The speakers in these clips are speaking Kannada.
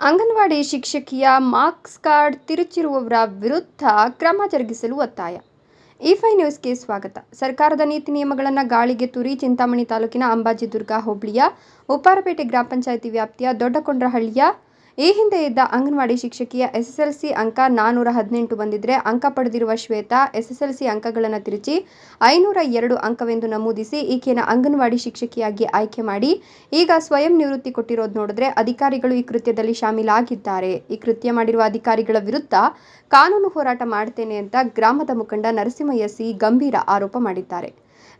ಅಂಗನವಾಡಿ ಶಿಕ್ಷಕಿಯ ಮಾರ್ಕ್ಸ್ ಕಾರ್ಡ್ ತಿರುಚಿರುವವರ ವಿರುದ್ಧ ಕ್ರಮ ಜರುಗಿಸಲು ಒತ್ತಾಯ. ಇಫೈ ಫೈ ನ್ಯೂಸ್ಗೆ ಸ್ವಾಗತ. ಸರ್ಕಾರದ ನೀತಿ ನಿಯಮಗಳನ್ನು ಗಾಳಿಗೆ ತುರಿ ಚಿಂತಾಮಣಿ ತಾಲೂಕಿನ ಅಂಬಾಜಿದುರ್ಗ ಹೋಬಳಿಯ ಉಪ್ಪಾರಪೇಟೆ ಗ್ರಾಮ ಪಂಚಾಯಿತಿ ವ್ಯಾಪ್ತಿಯ ದೊಡ್ಡಕೊಂಡ್ರಹಳ್ಳಿಯ ಈ ಹಿಂದೆ ಇದ್ದ ಅಂಗನವಾಡಿ ಶಿಕ್ಷಕಿಯ ಎಸ್ಎಸ್ಎಲ್ಸಿ ಅಂಕ ನಾನ್ನೂರ ಹದಿನೆಂಟು ಬಂದಿದ್ರೆ ಅಂಕ ಪಡೆದಿರುವ ಶ್ವೇತಾ ಎಸ್ಎಸ್ಎಲ್ಸಿ ಅಂಕಗಳನ್ನು ತಿರುಚಿ ಐನೂರ ಎರಡು ಅಂಕವೆಂದು ನಮೂದಿಸಿ ಈಕೆಯನ್ನು ಅಂಗನವಾಡಿ ಶಿಕ್ಷಕಿಯಾಗಿ ಆಯ್ಕೆ ಮಾಡಿ ಈಗ ಸ್ವಯಂ ನಿವೃತ್ತಿ ಕೊಟ್ಟಿರೋದು ನೋಡಿದ್ರೆ ಅಧಿಕಾರಿಗಳು ಈ ಕೃತ್ಯದಲ್ಲಿ ಶಾಮೀಲಾಗಿದ್ದಾರೆ. ಈ ಕೃತ್ಯ ಮಾಡಿರುವ ಅಧಿಕಾರಿಗಳ ವಿರುದ್ಧ ಕಾನೂನು ಹೋರಾಟ ಮಾಡ್ತೇನೆ ಅಂತ ಗ್ರಾಮದ ಮುಖಂಡ ನರಸಿಂಹಯ್ಯ ಸಿ ಗಂಭೀರ ಆರೋಪ ಮಾಡಿದ್ದಾರೆ.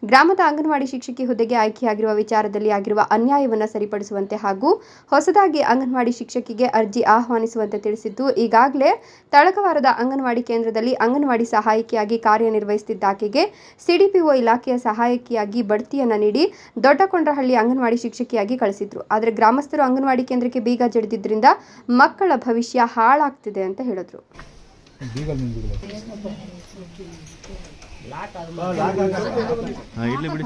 ಗ್ರಾಮದ ಅಂಗನವಾಡಿ ಶಿಕ್ಷಕಿ ಹುದ್ದೆಗೆ ಆಯ್ಕೆಯಾಗಿರುವ ವಿಚಾರದಲ್ಲಿ ಆಗಿರುವ ಅನ್ಯಾಯವನ್ನು ಸರಿಪಡಿಸುವಂತೆ ಹಾಗೂ ಹೊಸದಾಗಿ ಅಂಗನವಾಡಿ ಶಿಕ್ಷಕಿಗೆ ಅರ್ಜಿ ಆಹ್ವಾನಿಸುವಂತೆ ತಿಳಿಸಿದ್ದು, ಈಗಾಗಲೇ ತಳಕವಾರದ ಅಂಗನವಾಡಿ ಕೇಂದ್ರದಲ್ಲಿ ಅಂಗನವಾಡಿ ಸಹಾಯಕಿಯಾಗಿ ಕಾರ್ಯನಿರ್ವಹಿಸುತ್ತಿದ್ದ ಆಕೆಗೆ ಸಿಡಿಪಿಒ ಇಲಾಖೆಯ ಸಹಾಯಕಿಯಾಗಿ ಬಡ್ತಿಯನ್ನು ನೀಡಿ ದೊಡ್ಡಕೊಂಡ್ರಹಳ್ಳಿ ಅಂಗನವಾಡಿ ಶಿಕ್ಷಕಿಯಾಗಿ ಕಳಿಸಿದ್ರು. ಆದರೆ ಗ್ರಾಮಸ್ಥರು ಅಂಗನವಾಡಿ ಕೇಂದ್ರಕ್ಕೆ ಬೀಗ ಜಡಿದಿದ್ದರಿಂದ ಮಕ್ಕಳ ಭವಿಷ್ಯ ಹಾಳಾಗ್ತಿದೆ ಅಂತ ಹೇಳಿದ್ರು. ಇರ್ಲಿ ಬಿಡಿ.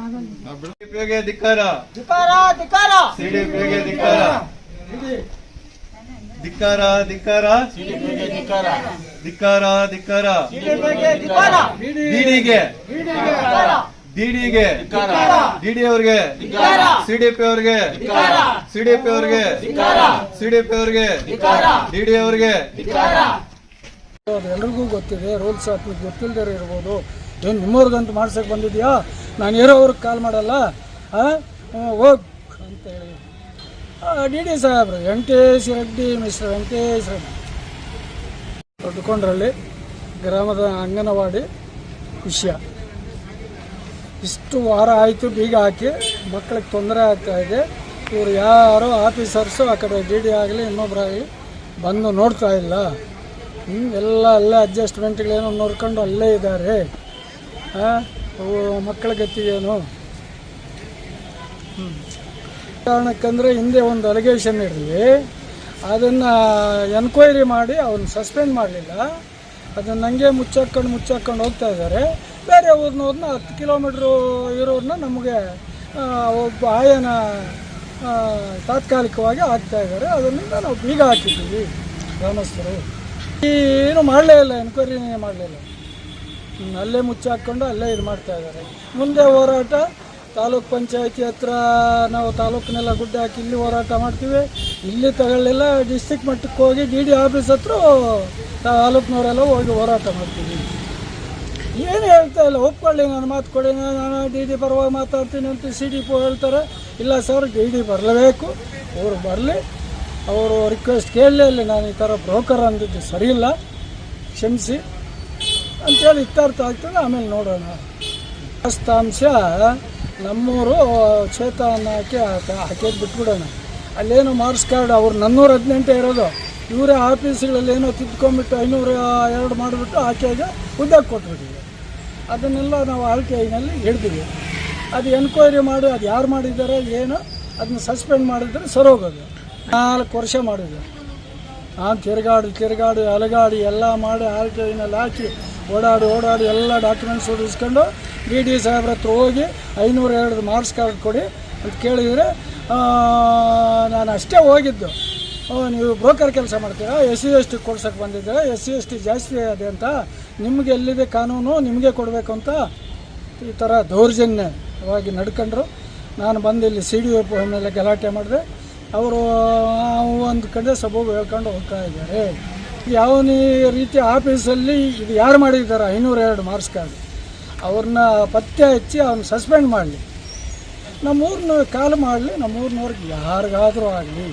ಸಿಡಿಪಿಗೆ ಧಿಕ್ಕಾರ. ಧಿಕಾರ ಧಿಕಾರ ಸಿಡಿಪಿಗೆ ಧಿಕ್ಕಾರ. ಧಿಕ್ಕಾರ ಧಿಕ್ಕಾರ. ಧಿಕ್ಕಾರ. ಧಿಕ್ಕಾರ ಧಿಕಾರ ಡಿಡಿಗೆ ಡಿಡಿಗೆ ಡಿಡಿ ಅವ್ರಿಗೆ ಸಿಡಿಪಿ ಅವ್ರಿಗೆ ಸಿಡಿಪಿ ಅವ್ರಿಗೆ ಸಿಡಿಪಿ ಅವ್ರಿಗೆ ಡಿಡಿ ಅವ್ರಿಗೆ ಅದು ಎಲ್ರಿಗೂ ಗೊತ್ತಿದೆ ರೂಲ್ಸ್ ಆಫ್ ಗೊತ್ತಿಲ್ಲದೆ ಇರ್ಬೋದು. ಏನು ನಿಮ್ಮವ್ರಿಗಂತ ಮಾಡ್ಸಕ್ಕೆ ಬಂದಿದ್ಯಾ? ನಾನು ಇರೋವ್ರಿಗೆ ಕಾಲ್ ಮಾಡಲ್ಲ ಹೋಗ್ ಅಂತ ಹೇಳಿ. ಡಿ ಡಿ ಸಾಹೇಬ್ರು, ವೆಂಕಟೇಶ್ ರೆಡ್ಡಿ, ಮಿಸ್ಟರ್ ವೆಂಕಟೇಶ್ ರೆಡ್ಡಿ. ದೊಡ್ಡಕೊಂಡ್ರಲ್ಲಿ ಗ್ರಾಮದ ಅಂಗನವಾಡಿ ವಿಷಯ. ಇಷ್ಟು ವಾರ ಆಯಿತು ಬೀಗ ಹಾಕಿ ಮಕ್ಕಳಿಗೆ ತೊಂದರೆ ಆಗ್ತಾ ಇದೆ. ಇವರು ಯಾರೋ ಆಫೀಸರ್ಸು, ಆ ಕಡೆ ಡಿ ಡಿ ಆಗಲಿ ಇನ್ನೊಬ್ಬರಾಗಲಿ ಬಂದು ನೋಡ್ತಾ ಇಲ್ಲ. ಎಲ್ಲ, ಅಲ್ಲೇ ಅಡ್ಜಸ್ಟ್ಮೆಂಟ್ಗಳೇನೋ ನೋಡ್ಕೊಂಡು ಅಲ್ಲೇ ಇದ್ದಾರೆ. ಮಕ್ಕಳ ಗತಿಗೇನು? ಹ್ಞೂ ಕಾರಣಕ್ಕಂದರೆ ಹಿಂದೆ ಒಂದು ಅಲಿಗೇಷನ್ ಇರಲಿ. ಅದನ್ನು ಎನ್ಕ್ವೈರಿ ಮಾಡಿ ಅವನ್ನ ಸಸ್ಪೆಂಡ್ ಮಾಡಲಿಲ್ಲ. ಅದನ್ನು ಹಂಗೆ ಮುಚ್ಚಾಕೊಂಡು ಮುಚ್ಚಾಕೊಂಡು ಹೋಗ್ತಾ ಇದ್ದಾರೆ. ಬೇರೆ ಊರಿನವ್ರನ್ನ ಹತ್ತು ಕಿಲೋಮೀಟ್ರು ಇರೋರನ್ನ ನಮಗೆ ಒಬ್ಬ ಆಯನ ತಾತ್ಕಾಲಿಕವಾಗಿ ಹಾಕ್ತಾ ಇದ್ದಾರೆ. ಅದರಿಂದ ನಾವು ಬೀಗ ಹಾಕಿದ್ದೀವಿ. ಗ್ರಾಮಸ್ಥರು. ಏನು ಮಾಡಲೇ ಇಲ್ಲ ಎನ್ಕ್ವೈರಿನೇ ಮಾಡಲಿಲ್ಲ ಅಲ್ಲೇ ಮುಚ್ಚಾಕೊಂಡು ಅಲ್ಲೇ ಇದು ಮಾಡ್ತಾ ಇದ್ದಾರೆ. ಮುಂದೆ ಹೋರಾಟ, ತಾಲೂಕ್ ಪಂಚಾಯತಿ ಹತ್ರ ನಾವು ತಾಲೂಕಿನೆಲ್ಲ ಗುಡ್ಡ ಹಾಕಿ ಇಲ್ಲಿ ಹೋರಾಟ ಮಾಡ್ತೀವಿ. ಇಲ್ಲಿ ತಗೊಳ್ಳಿಲ್ಲ ಡಿಸ್ಟಿಕ್ ಮಟ್ಟಕ್ಕೆ ಹೋಗಿ ಡಿ ಡಿ ಆಫೀಸ್ ಹತ್ರ ತಾಲೂಕ್ನವರೆಲ್ಲ ಹೋಗಿ ಹೋರಾಟ ಮಾಡ್ತೀವಿ. ಏನು ಹೇಳ್ತಾ ಇಲ್ಲ, ಒಪ್ಕೊಳ್ಳಿ ನಾನು ಮಾತು ಕೊಡಿ, ನಾನು ಡಿ ಡಿ ಪರವಾಗಿ ಮಾತಾಡ್ತೀನಿ ಅಂತ ಸಿ ಡಿ ಪಿ ಹೇಳ್ತಾರೆ. ಇಲ್ಲ ಸರ್ ಡಿ ಡಿ ಬರಲೇಬೇಕು, ಅವರು ಬರಲಿ. ಅವರು ರಿಕ್ವೆಸ್ಟ್ ಕೇಳಲೇ ನಾನು ಈ ಥರ ಬ್ರೋಕರ್ ಅಂದಿದ್ದು ಸರಿಯಿಲ್ಲ ಕ್ಷಮಿಸಿ. ಅಂತೇಳಿ ಇತ್ಯರ್ಥ ಆಗ್ತದೆ. ಆಮೇಲೆ ನೋಡೋಣ. ಅಸ್ತಾಂಶ ನಮ್ಮೂರು ಚೇತನ ಹಾಕಿ ಹಾಕಿದ್ದು ಬಿಟ್ಬಿಡೋಣ. ಅಲ್ಲೇನು ಮಾರ್ಕ್ಸ್ ಕಾರ್ಡ್ ಅವ್ರು ನನ್ನೂರ ಹದಿನೆಂಟೇ ಇರೋದು. ಇವರೇ ಆಫೀಸ್ಗಳಲ್ಲಿ ಏನೋ ತಿದ್ಕೊಂಬಿಟ್ಟು ಐನೂರು, ಎರಡು ಮಾಡಿಬಿಟ್ಟು ಆಕೆಗೆ ಉದ್ಯೋಗ ಕೊಟ್ಬಿಟ್ಟಿದೆ. ಅದನ್ನೆಲ್ಲ ನಾವು ಆರ್ ಟಿ ಐನಲ್ಲಿ ಹಿಡ್ದಿವಿ. ಅದು ಎನ್ಕ್ವೈರಿ ಮಾಡಿ, ಅದು ಯಾರು ಮಾಡಿದ್ದಾರೆ, ಏನು, ಅದನ್ನ ಸಸ್ಪೆಂಡ್ ಮಾಡಿದ್ರೆ ಸರೋಗೋದು ನಾಲ್ಕು ವರ್ಷ ಮಾಡಿದ್ವಿ ನಾನು ತಿರುಗಾಡು ತಿರುಗಾಡು, ಅಲಗಾಡಿ ಎಲ್ಲ ಮಾಡಿ ಆರ್ ಟಿ ಐನಲ್ಲಿ ಹಾಕಿ ಓಡಾಡಿ ಓಡಾಡಿ ಎಲ್ಲ ಡಾಕ್ಯುಮೆಂಟ್ಸ್ ಓದಿಸ್ಕೊಂಡು ಬಿ ಡಿ ಸಾಹೇಬ್ರ ಹತ್ರ ಹೋಗಿ ಐನೂರ ಎರಡು ಮಾರ್ಕ್ಸ್ ಕಾರ್ಡ್ ಕೊಡಿ ಅಂತ ಕೇಳಿದರೆ ನಾನು ಅಷ್ಟೇ ಹೋಗಿದ್ದು. ನೀವು ಬ್ರೋಕರ್ ಕೆಲಸ ಮಾಡ್ತೀರಾ? ಎಸ್ ಸಿ ಎಸ್ ಟಿ ಕೊಡ್ಸೋಕೆ ಬಂದಿದ್ದೀರಾ? ಎಸ್ ಸಿ ಎಸ್ ಟಿ ಜಾಸ್ತಿ ಇದೆ ಅಂತ? ನಿಮಗೆ ಎಲ್ಲಿದೆ ಕಾನೂನು? ನಿಮಗೆ ಕೊಡಬೇಕು ಅಂತ? ಈ ಥರ ದೌರ್ಜನ್ಯವಾಗಿ ನಡ್ಕೊಂಡ್ರು. ನಾನು ಬಂದು ಇಲ್ಲಿ ಸಿ ಡಿ ಎಫ್ ಮೇಲೆ ಗಲಾಟೆ ಮಾಡಿದೆ. ಅವರು ಒಂದು ಕಡೆ ಸಬೂಬು ಹೇಳ್ಕೊಂಡು ಹೋಗ್ತಾ ಇದ್ದಾರೆ. ಯಾವ ರೀತಿ ಆಫೀಸಲ್ಲಿ ಇದು ಯಾರು ಮಾಡಿದ್ದಾರೆ ಐನೂರ ಎರಡು ಮಾರ್ಕ್ಸ್ ಕಾರ್ಡ್. ಅವ್ರನ್ನ ಪತ್ತೆ ಹಚ್ಚಿ ಅವ್ನ ಸಸ್ಪೆಂಡ್ ಮಾಡಲಿ. ನಮ್ಮೂರನ್ನ ಕಾಲು ಮಾಡಲಿ, ನಮ್ಮೂರಿನವ್ರಿಗೆ ಯಾರಿಗಾದರೂ ಆಗಲಿ.